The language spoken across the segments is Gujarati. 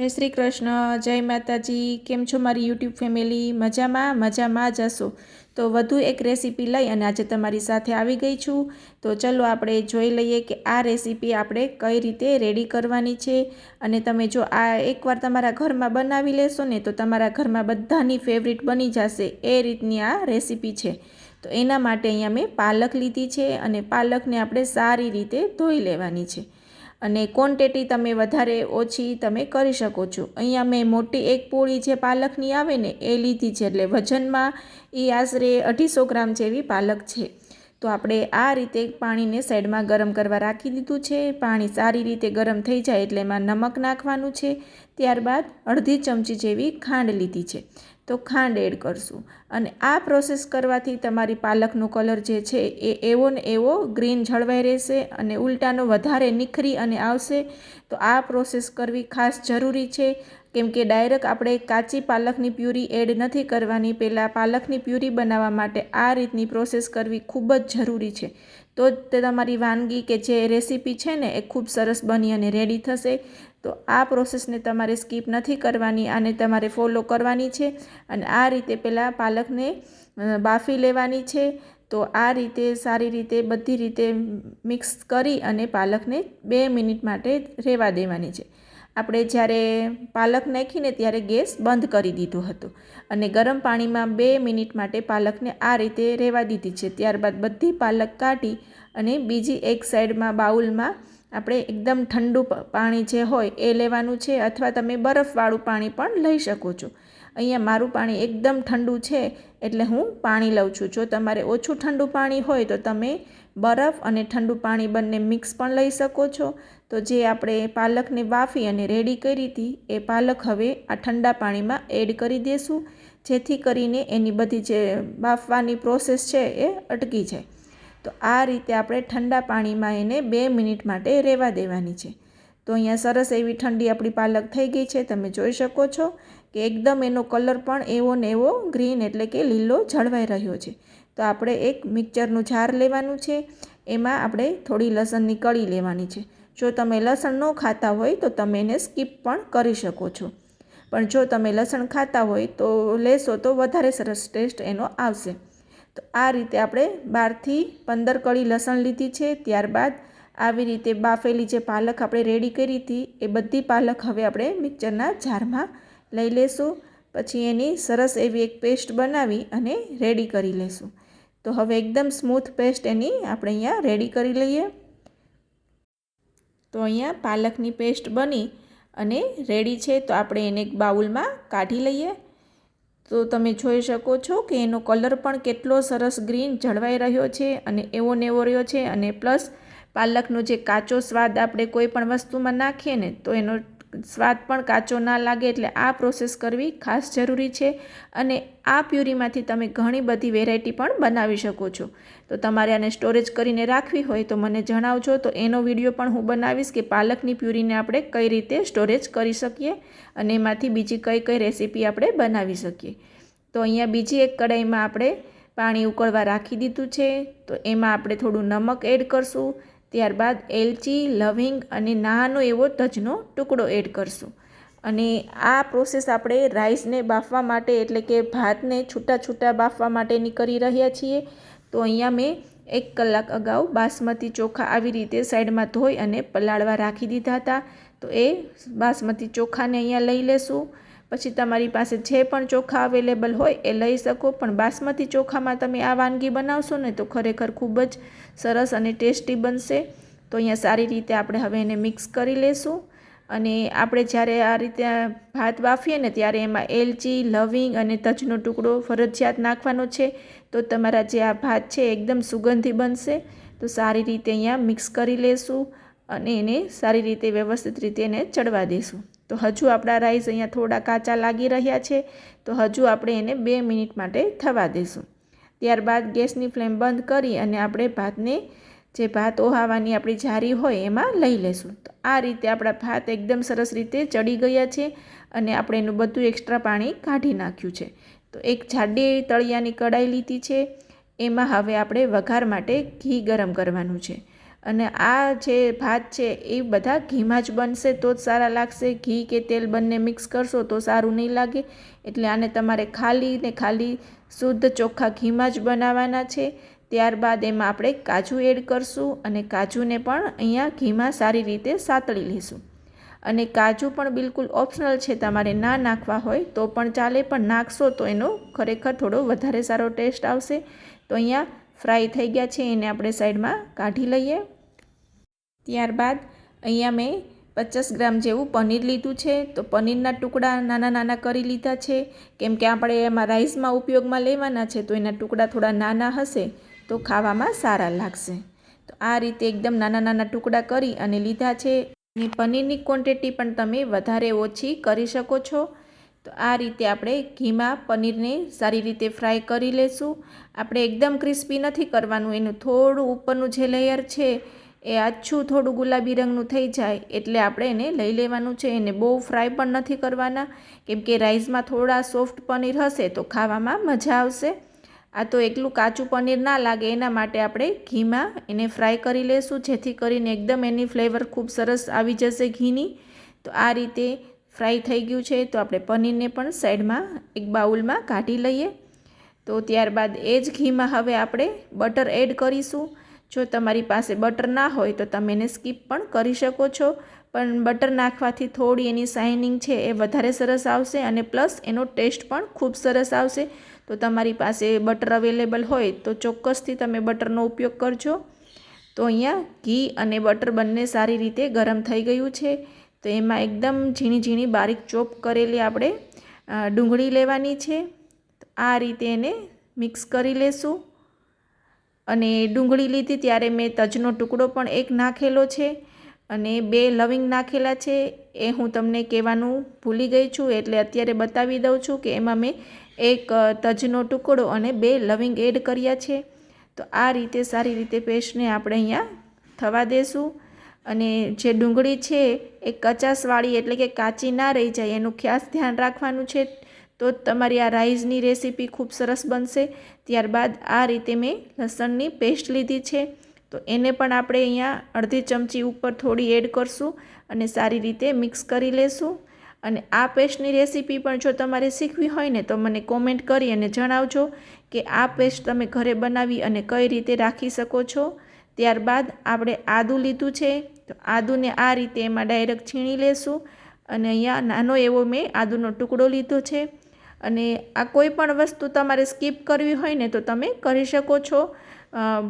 જય શ્રી કૃષ્ણ, જય માતાજી. કેમ છો મારી યુટ્યુબ ફેમિલી? મજામાં? મજામાં જ હશો. તો વધુ એક રેસીપી લઈ અને આજે તમારી સાથે આવી ગઈ છું. તો ચલો આપણે જોઈ લઈએ કે આ રેસીપી આપણે કઈ રીતે રેડી કરવાની છે. અને તમે જો આ એકવાર તમારા ઘરમાં બનાવી લેશો ને, તો તમારા ઘરમાં બધાની ફેવરિટ બની જશે. એ રીતની આ રેસીપી છે. તો એના માટે અહીંયા મેં પાલક લીધી છે અને પાલકને આપણે સારી રીતે ધોઈ લેવાની છે. અને ક્વોન્ટિટી તમે વધારે ઓછી તમે કરી શકો છો. અહીંયા મેં મોટી એક પોળી જે પાલકની આવે ને, એ લીધી છે. એટલે વજનમાં એ આશરે અઢીસો ગ્રામ જેવી પાલક છે. તો આપણે આ રીતે પાણીને સાઈડમાં ગરમ કરવા રાખી દીધું છે. પાણી સારી રીતે ગરમ થઈ જાય એટલે એમાં નમક નાખવાનું છે. ત્યારબાદ અડધી ચમચી જેવી ખાંડ લીધી છે. તો ખાંડ એડ કરશું. અને આ પ્રોસેસ કરવાથી તમારી પાલકનો કલર જે છે એ એવો ને એવો ગ્રીન જળવાઈ રહેશે અને ઉલટાનો વધારે નિખરી અને આવશે. તો આ પ્રોસેસ કરવી ખાસ જરૂરી છે. કેમ કે ડાયરેક્ટ આપણે કાચી પાલકની પ્યુરી એડ નથી કરવાની. પહેલાં પાલકની પ્યુરી બનાવવા માટે આ રીતની પ્રોસેસ કરવી ખૂબ જ જરૂરી છે. તો જ તે તમારી વાનગી કે જે રેસીપી છે ને એ ખૂબ સરસ બની અને રેડી થશે. તો આ પ્રોસેસને તમારે સ્કીપ નથી કરવાની આને તમારે ફોલો કરવાની છે અને આ રીતે પહેલાં પાલકને બાફી લેવાની છે. તો આ રીતે, સારી રીતે, બધી રીતે મિક્સ કરી અને પાલકને બે મિનિટ માટે રહેવા દેવાની છે. આપણે જ્યારે પાલક નાખીને ત્યારે ગેસ બંધ કરી દીધો હતો અને ગરમ પાણીમાં બે મિનિટ માટે પાલકને આ રીતે રહેવા દીધી છે. ત્યારબાદ બધી પાલક કાઢી અને બીજી એક સાઈડમાં બાઉલમાં આપણે એકદમ ઠંડુ પાણી જે હોય એ લેવાનું છે અથવા તમે બરફવાળું પાણી પણ લઈ શકો છો. અહીંયા મારું પાણી એકદમ ઠંડુ છે એટલે હું પાણી લઉં છું. જો તમારે ઓછું ઠંડુ પાણી હોય તો તમે બરફ અને ઠંડુ પાણી બંને મિક્સ પણ લઈ શકો છો. તો જે આપણે પાલકને બાફી અને રેડી કરી હતી એ પાલક હવે આ ઠંડા પાણીમાં એડ કરી દેશું. જેથી કરીને એની બધી જે બાફવાની પ્રોસેસ છે એ અટકી જાય. તો આ રીતે આપણે ઠંડા પાણીમાં એને બે મિનિટ માટે રહેવા દેવાની છે. તો અહીંયા સરસ એવી ઠંડી આપણી પાલક થઈ ગઈ છે. તમે જોઈ શકો છો કે એકદમ એનો કલર પણ એવો ને એવો ગ્રીન એટલે કે લીલો જળવાઈ રહ્યો છે. તો આપણે એક મિક્સરનું જાર લેવાનું છે. એમાં આપણે થોડી લસણની કળી લેવાની છે. જો તમે લસણ ન ખાતા હોય તો તમે એને સ્કીપ પણ કરી શકો છો. પણ જો તમે લસણ ખાતા હોય તો લેશો તો વધારે સરસ ટેસ્ટ એનો આવશે. તો આ રીતે આપણે બારથી પંદર કળી લસણ લીધી છે. ત્યારબાદ આવી રીતે બાફેલી જે પાલક આપણે રેડી કરી હતી, એ બધી પાલક હવે આપણે મિક્સરના જારમાં લઈ લેશું. પછી એની સરસ એવી એક પેસ્ટ બનાવી અને રેડી કરી લેશું. તો હવે એકદમ સ્મૂથ પેસ્ટ એની આપણે અહીંયા રેડી કરી લઈએ. તો અહીંયા પાલકની પેસ્ટ બની અને રેડી છે. તો આપણે એને એક બાઉલમાં કાઢી લઈએ. તો તમે જોઈ શકો છો કે એનો કલર પણ કેટલો સરસ ગ્રીન જળવાઈ રહ્યો છે અને એવો નેવો રહ્યો છે અને પ્લસ પાલકનો જે કાચો સ્વાદ આપણે કોઈ પણ વસ્તુમાં નાખીએ ને તો એનો સ્વાદ પણ કાચો ના લાગે એટલે આ પ્રોસેસ કરવી ખાસ જરૂરી છે અને આ પ્યુરીમાંથી તમે ઘણી બધી વેરાયટી પણ બનાવી શકો છો. તો તમારે આને સ્ટોરેજ કરીને રાખવી હોય તો મને જણાવજો. તો એનો વીડિયો પણ હું બનાવીશ કે પાલકની પ્યુરીને આપણે કઈ રીતે સ્ટોરેજ કરી શકીએ અને એમાંથી બીજી કઈ કઈ રેસીપી આપણે બનાવી શકીએ. તો અહીંયા બીજી એક કઢાઈમાં આપણે પાણી ઉકળવા રાખી દીધું છે. તો એમાં આપણે થોડું નમક એડ કરશું. ત્યારબાદ એલચી, લવિંગ અને નાનો એવો તજનો ટુકડો એડ કરશું. અને આ પ્રોસેસ આપણે રાઈસને બાફવા માટે, એટલે કે ભાતને છૂટા છૂટા બાફવા માટેની કરી રહ્યા છીએ. તો અહીંયા મેં એક કલાક અગાઉ બાસમતી ચોખા આવી રીતે સાઈડમાં ધોઈ અને પલાળવા રાખી દીધા હતા. તો એ બાસમતી ચોખાને અહીંયા લઈ લેશું. પછી તમારી પાસે જે પણ ચોખા અવેલેબલ હોય એ લઈ શકો, પણ બાસમતી ચોખામાં તમે આ વાનગી બનાવશો ને તો ખરેખર ખૂબ જ સરસ અને ટેસ્ટી બનશે. તો અહીંયા સારી રીતે આપણે હવે એને મિક્સ કરી લેશું. અને આપણે જ્યારે આ રીતે ભાત બાફીએ ને ત્યારે એમાં એલચી, લવિંગ અને તજનો ટુકડો ફરજિયાત નાખવાનો છે. તો તમારા જે આ ભાત છે એકદમ સુગંધી બનશે. તો સારી રીતે અહીંયા મિક્સ કરી લેશું અને એને સારી રીતે વ્યવસ્થિત રીતે એને ચડવા દઈશું તો હજુ આપણા રાઈસ અહીંયા થોડા કાચા લાગી રહ્યા છે. તો હજુ આપણે એને બે મિનિટ માટે થવા દઈશું ત્યારબાદ ગેસની ફ્લેમ બંધ કરી અને આપણે ભાતને જે ભાત ઓહાવાની આપણી જારી હોય એમાં લઈ લેશું. તો આ રીતે આપણા ભાત એકદમ સરસ રીતે ચડી ગયા છે અને આપણે એનું બધું એક્સ્ટ્રા પાણી કાઢી નાખ્યું છે. તો એક જાડી તળિયાની કડાઈ લીધી છે. એમાં હવે આપણે વઘાર માટે ઘી ગરમ કરવાનું છે. અને આ જે ભાત છે એ બધા ઘીમાં જ બનશે તો જ સારા લાગશે. ઘી કે તેલ બંને મિક્સ કરશો તો સારું નહીં લાગે. એટલે આને તમારે ખાલી ને ખાલી શુદ્ધ ચોખ્ખા ઘીમાં જ બનાવવાના છે. ત્યારબાદ એમાં આપણે કાજુ એડ કરશું અને કાજુને પણ અહીંયા ઘીમાં સારી રીતે સાતળી લઈશું અને કાજુ પણ બિલકુલ ઓપ્શનલ છે, તમારે ના નાખવા હોય તો પણ ચાલે, પણ નાખશો તો એનો ખરેખર થોડો વધારે સારો ટેસ્ટ આવશે. તો અહીંયા ફ્રાય થઈ ગયા છે, એને આપણે સાઈડમાં કાઢી લઈએ. ત્યારબાદ અહીંયા મેં પચાસ ગ્રામ જેવું પનીર લીધું છે. તો પનીરના ટુકડા નાના નાના કરી લીધા છે. કેમ કે આપણે એમાં રાઈસમાં ઉપયોગમાં લેવાના છે, તો એના ટુકડા થોડા નાના હશે, તો ખાવામાં સારા લાગશે. તો આ રીતે એકદમ નાના નાના ટુકડા કરી અને લીધા છે. અને પનીરની ક્વોન્ટિટી પણ તમે વધારે ઓછી કરી શકો છો. તો આ રીતે આપણે ઘીમાં પનીરને સારી રીતે ફ્રાય કરી લેશું. આપણે એકદમ ક્રિસ્પી નથી કરવાનું, એનું થોડું ઉપરનું જે લેયર છે એ આછું થોડું ગુલાબી રંગનું થઈ જાય એટલે આપણે એને લઈ લેવાનું છે. એને બહુ ફ્રાય પણ નથી કરવાના. કેમ કે રાઈસમાં થોડા સોફ્ટ પનીર હશે તો ખાવામાં મજા આવશે. આ તો એકલું કાચું પનીર ના લાગે. એના માટે આપણે ઘીમાં એને ફ્રાય કરી લેશું, જેથી કરીને એકદમ એની ફ્લેવર ખૂબ સરસ આવી જશે ઘીની. તો આ રીતે ફ્રાય થઈ ગયું છે. તો આપણે પનીરને પણ સાઈડમાં એક બાઉલમાં કાઢી લઈએ. તો ત્યારબાદ એ જ ઘીમાં હવે આપણે બટર એડ કરીશું. જો તમારી પાસે બટર ના હોય તો તમે એને સ્કીપ પણ કરી શકો છો. પણ બટર નાખવાથી થોડી એની શાઇનિંગ છે એ વધારે સરસ આવશે અને પ્લસ એનો ટેસ્ટ પણ ખૂબ સરસ આવશે. તો તમારી પાસે બટર અવેલેબલ હોય તો ચોક્કસથી તમે બટરનો ઉપયોગ કરજો. તો અહીંયા ઘી અને બટર બંને સારી રીતે ગરમ થઈ ગયું છે. તો એમાં એકદમ ઝીણી ઝીણી બારીક ચોપ કરેલી આપણે ડુંગળી લેવાની છે. આ રીતે એને મિક્સ કરી લેશું. અને ડુંગળી લીધી ત્યારે મેં તજનો ટુકડો પણ એક નાખેલો છે અને બે લવિંગ નાખેલા છે. એ હું તમને કહેવાનું ભૂલી ગઈ છું, એટલે અત્યારે બતાવી દઉં છું કે એમાં મેં એક તજનો ટુકડો અને બે લવિંગ એડ કર્યા છે. તો આ રીતે સારી રીતે પેસ્ટને આપણે અહીંયા થવા દેશું. અને જે ડુંગળી છે એ કચાસવાળી એટલે કે કાચી ના રહી જાય, એનું ખાસ ધ્યાન રાખવાનું છે. તો તમારી આ રાઈસની રેસીપી ખૂબ સરસ બનશે. ત્યારબાદ આ રીતે મેં લસણની પેસ્ટ લીધી છે. તો એને પણ આપણે અહીંયા અડધી ચમચી ઉપર થોડી એડ કરશું અને સારી રીતે મિક્સ કરી લેશું. અને આ પેસ્ટની રેસીપી પણ જો તમારે શીખવી હોય ને તો મને કોમેન્ટ કરી અને જણાવજો કે આ પેસ્ટ તમે ઘરે બનાવી અને કઈ રીતે રાખી શકો છો. ત્યારબાદ આપણે આદું લીધું છે. તો આદુને આ રીતે એમાં ડાયરેક્ટ છીણી લેશું. અને અહીંયા નાનો એવો મેં આદુનો ટુકડો લીધો છે. અને આ કોઈ પણ વસ્તુ તમારે સ્કીપ કરવી હોય ને તો તમે કરી શકો છો.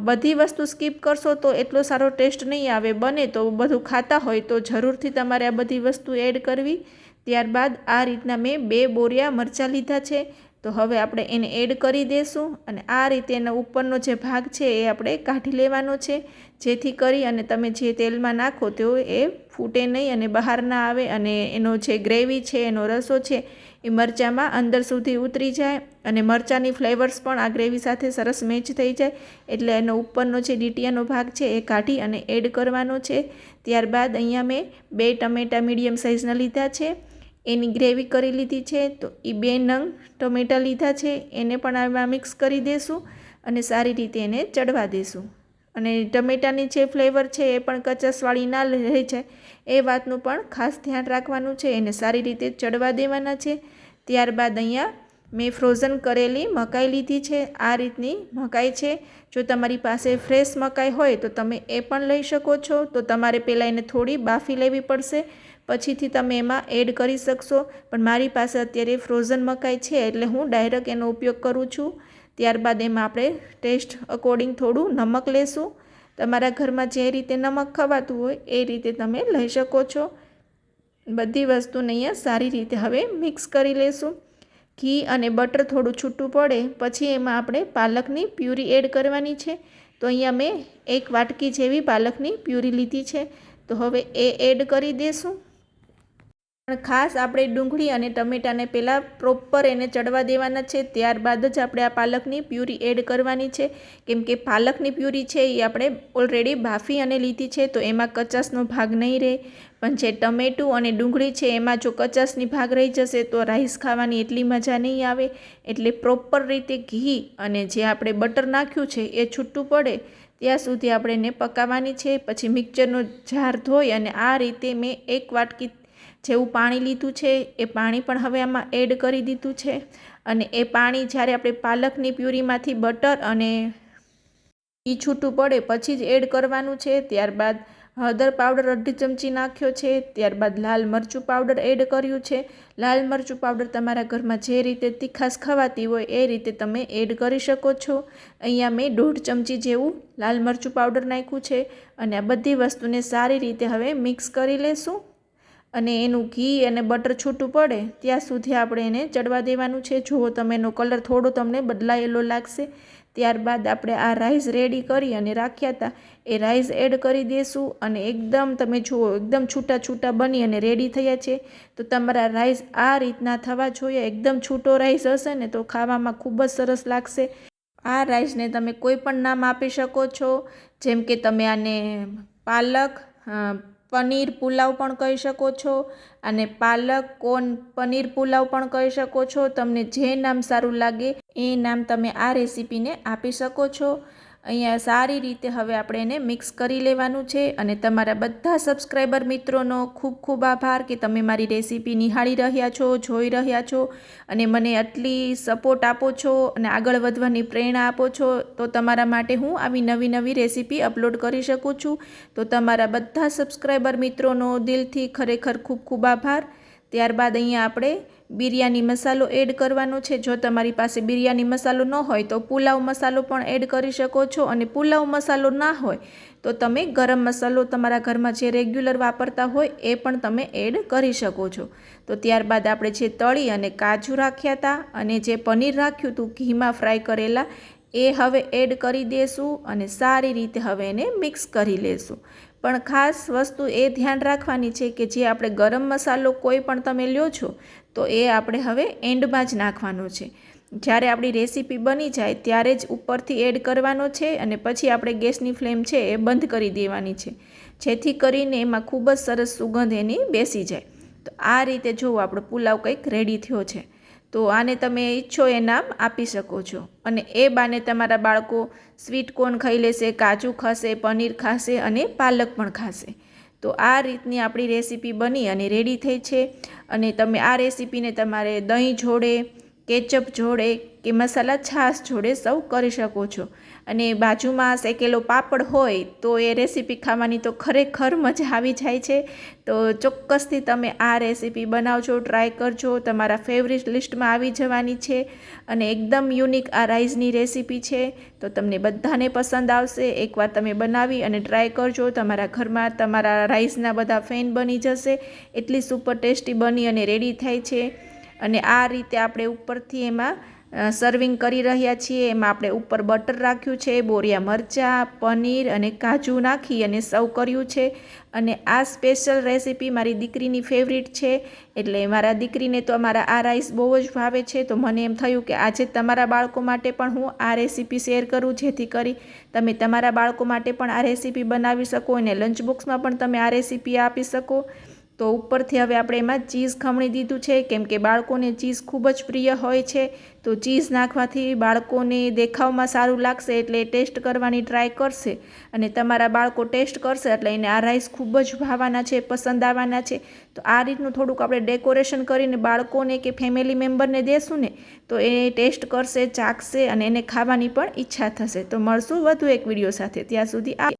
બધી વસ્તુ સ્કીપ કરશો તો એટલો સારો ટેસ્ટ નહીં આવે. બને તો બધું ખાતા હોય તો જરૂરથી તમારે આ બધી વસ્તુ એડ કરવી. ત્યારબાદ આ રીતના મેં બે બોરિયા મરચાં લીધા છે. તો હવે આપણે એને એડ કરી દઈશું અને આ રીતે એનો ઉપરનો જે ભાગ છે એ આપણે કાઢી લેવાનો છે. જેથી કરી અને તમે જે તેલમાં નાખો તો એ ફૂટે નહીં અને બહાર ના આવે અને એનો જે ગ્રેવી છે, એનો રસો છે એ મરચાંમાં અંદર સુધી ઉતરી જાય અને મરચાંની ફ્લેવર્સ પણ આ ગ્રેવી સાથે સરસ મેચ થઈ જાય. એટલે એનો ઉપરનો જે ડીટીયાનો ભાગ છે એ કાઢી અને એડ કરવાનો છે. ત્યારબાદ અહીંયા મેં બે ટમેટા મીડિયમ સાઇઝના લીધા છે. એની ગ્રેવી કરી લીધી છે, તો એ બે નંગ ટમેટાં લીધા છે, એને પણ આમાં મિક્સ કરી દઈશું અને સારી રીતે એને ચડવા દઈશું અને ટમેટાની જે ફ્લેવર છે એ પણ કચાસવાળી ના રહે છે, એ વાતનું પણ ખાસ ધ્યાન રાખવાનું છે, એને સારી રીતે ચડવા દેવાના છે. ત્યારબાદ અહીંયા મેં ફ્રોઝન કરેલી મકાઈ લીધી છે, આ રીતની મકાઈ છે. જો તમારી પાસે ફ્રેશ મકાઈ હોય તો તમે એ પણ લઈ શકો છો, તો તમારે પહેલાં એને થોડી બાફી લેવી પડશે. પછીથી તમે એમાં એડ કરી શકશો. પણ મારી પાસે અત્યારે ફ્રોઝન મકાઈ છે એટલે હું ડાયરેક્ટ એનો ઉપયોગ કરું છું. ત્યારબાદ એમાં આપણે ટેસ્ટ અકોર્ડિંગ થોડું નમક લેશું. તમારા ઘરમાં જે રીતે નમક ખવાતું હોય એ રીતે તમે લઈ શકો છો. બધી વસ્તુને અહીંયા સારી રીતે હવે મિક્સ કરી લેશું. ઘી અને બટર થોડું છૂટું પડે. પછી એમાં આપણે પાલકની પ્યુરી એડ કરવાની છે. તો અહીંયા મેં એક વાટકી જેવી પાલકની પ્યુરી લીધી છે. તો હવે એ એડ કરી દઈશું પણ ખાસ આપણે ડુંગળી અને ટમેટાને પહેલાં પ્રોપર એને ચડવા દેવાના છે. ત્યારબાદ જ આપણે આ પાલકની પ્યુરી એડ કરવાની છે. કેમ કે પાલકની પ્યુરી છે એ આપણે ઓલરેડી બાફી અને લીધી છે, તો એમાં કચાસનો ભાગ નહીં રહે. પણ જે ટમેટું અને ડુંગળી છે, એમાં જો કચાસની ભાગ રહી જશે, તો રાઈસ ખાવાની એટલી મજા નહીં આવે. એટલે પ્રોપર રીતે ઘી અને જે આપણે બટર નાખ્યું છે, એ છૂટું પડે. ત્યાં સુધી આપણે એને પકાવવાની છે. પછી મિક્સરનો જાર ધોઈ અને આ રીતે મેં એક વાટકી જેવું પાણી લીધું છે, એ પાણી પણ હવે આમાં એડ કરી દીધું છે. અને એ પાણી જ્યારે આપણે પાલકની પ્યુરીમાંથી બટર અને એ છૂટું પડે, પછી જ એડ કરવાનું છે. ત્યારબાદ હળદર પાવડર અડધી ચમચી નાખ્યો છે. ત્યારબાદ લાલ મરચું પાવડર એડ કર્યું છે. લાલ મરચું પાવડર તમારા ઘરમાં જે રીતે તીખાસ ખવાતી હોય, એ રીતે તમે એડ કરી શકો છો. અહીંયા મેં દોઢ ચમચી જેવું લાલ મરચું પાવડર નાખ્યું છે. અને આ બધી વસ્તુને સારી રીતે હવે મિક્સ કરી લેશું. અને એનું ઘી અને બટર છૂટું પડે, ત્યાં સુધી આપણે એને ચડવા દેવાનું છે. જુઓ તમે એનો કલર થોડો તમને બદલાયેલો લાગશે. ત્યારબાદ આપણે આ રાઈસ રેડી કરી અને રાખ્યા હતા. એ રાઈસ એડ કરી દઈશું અને એકદમ તમે જુઓ, એકદમ છૂટા છૂટા બની અને રેડી થયા છે. તો તમારા રાઈસ આ રીતના થવા જોઈએ. એકદમ છૂટો રાઈસ હશે ને તો ખાવામાં ખૂબ જ સરસ લાગશે. આ રાઈસને તમે કોઈ પણ નામ આપી શકો છો. જેમ કે તમે આને પાલક પનીર પુલાવ પણ કહી શકો છો અને પાલક, કોન, પનીર પુલાવ પણ કહી શકો છો. તમને જે નામ સારું લાગે, એ નામ તમે આ રેસીપીને આપી શકો છો. અહીંયા સારી રીતે હવે આપણે એને મિક્સ કરી લેવાનું છે અને તમારા બધા સબસ્ક્રાઈબર મિત્રોનો ખૂબ ખૂબ આભાર કે તમે મારી રેસીપી નિહાળી રહ્યા છો, જોઈ રહ્યા છો અને મને આટલી સપોર્ટ આપો છો અને આગળ વધવાની પ્રેરણા આપો છો, તો તમારા માટે હું આવી નવી નવી રેસીપી અપલોડ કરી શકું છું. તો તમારા બધા સબસ્ક્રાઈબર મિત્રોનો દિલથી ખરેખર ખૂબ ખૂબ આભાર. ત્યારબાદ અહીંયા આપણે બિરયાની મસાલો એડ કરવાનો છે. જો તમારી પાસે બિરયાની મસાલો ન હોય તો પુલાવ મસાલો પણ એડ કરી શકો છો અને પુલાવ મસાલો ના હોય તો તમે ગરમ મસાલો તમારા ઘરમાં જે રેગ્યુલર વાપરતા હોય એ પણ તમે એડ કરી શકો છો. તો ત્યારબાદ આપણે જે તળી અને કાજુ રાખ્યા હતા અને જે પનીર રાખ્યું હતું ઘીમાં ફ્રાય કરેલા એ હવે એડ કરી દેશું અને સારી રીતે હવે એને મિક્સ કરી લેશું. પણ ખાસ વસ્તુ એ ધ્યાન રાખવાની છે કે જે આપણે ગરમ મસાલો કોઈ પણ તમે લ્યો છો તો એ આપણે હવે એન્ડમાં જ નાખવાનો છે. જ્યારે આપણી રેસીપી બની જાય ત્યારે જ ઉપરથી એડ કરવાનો છે અને પછી આપણે ગેસની ફ્લેમ છે એ બંધ કરી દેવાની છે. જેથી કરીને એમાં ખૂબ જ સરસ સુગંધ એની બેસી જાય. તો આ રીતે જોવો આપણો પુલાવ કંઈક રેડી થયો છે. તો આને તમે ઈચ્છો એ નામ આપી શકો છો. અને એ બાને તમારા બાળકો સ્વીટ કોર્ન ખાઈ લેશે, કાજુ ખાશે, પનીર ખાશે અને પાલક પણ ખાશે. તો આ રીતની આપણી રેસીપી બની અને રેડી થઈ છે. અને તમે આ રેસીપીને તમારે દહીં જોડે કેચઅપ જોડે કે મસાલા છાશ જોડે સર્વ કરી શકો છો. અને બાજુમાં શેકેલો પાપડ હોય તો એ રેસીપી ખાવાની તો ખરેખર મજા આવી જાય છે. તો ચોક્કસથી તમે આ રેસીપી બનાવજો, ટ્રાય કરજો. તમારા ફેવરિટ લિસ્ટમાં આવી જવાની છે અને એકદમ યુનિક આ રાઈસની રેસીપી છે. તો તમને બધાને પસંદ આવશે. એકવાર તમે બનાવી અને ટ્રાય કરજો. તમારા ઘરમાં તમારા રાઈસના બધા ફેન બની જશે. એટલી સુપર ટેસ્ટી બની અને રેડી થાય છે. અને આ રીતે આપણે ઉપરથી એમાં સર્વિંગ કરી રહ્યા છીએ. એમાં આપણે ઉપર બટર રાખ્યું છે, બોરિયા મરચાં, પનીર અને કાજુ નાખી અને સર્વ કર્યું છે. અને આ સ્પેશિયલ રેસીપી મારી દીકરીની ફેવરિટ છે. એટલે મારા દીકરીને તો અમારા આ રાઈસ બહુ જ ભાવે છે. તો મને એમ થયું કે આજે તમારા બાળકો માટે પણ હું આ રેસીપી શેર કરું, જેથી કરી તમે તમારા બાળકો માટે પણ આ રેસીપી બનાવી શકો અને લંચ બોક્સમાં પણ તમે આ રેસીપી આપી શકો. તો ઉપરથી હવે આપણે એમાં ચીઝ ખમણી દીધું છે. કેમ કે બાળકોને ચીઝ ખૂબ જ પ્રિય હોય છે. તો ચીઝ નાખવાથી બાળકોને દેખાવમાં સારું લાગશે એટલે ટેસ્ટ કરવાની ટ્રાય કરશે. અને તમારા બાળકો ટેસ્ટ કરશે એટલે એને આ રાઈસ ખૂબ જ ભાવવાના છે, પસંદ આવવાના છે. તો આ રીતનું થોડુંક આપણે ડેકોરેશન કરીને બાળકોને કે ફેમિલી મેમ્બરને દેશું ને, તો એ ટેસ્ટ કરશે, ચાખશે અને એને ખાવાની પણ ઈચ્છા થશે. તો મળશું વધુ એક વીડિયો સાથે. ત્યાં સુધી આ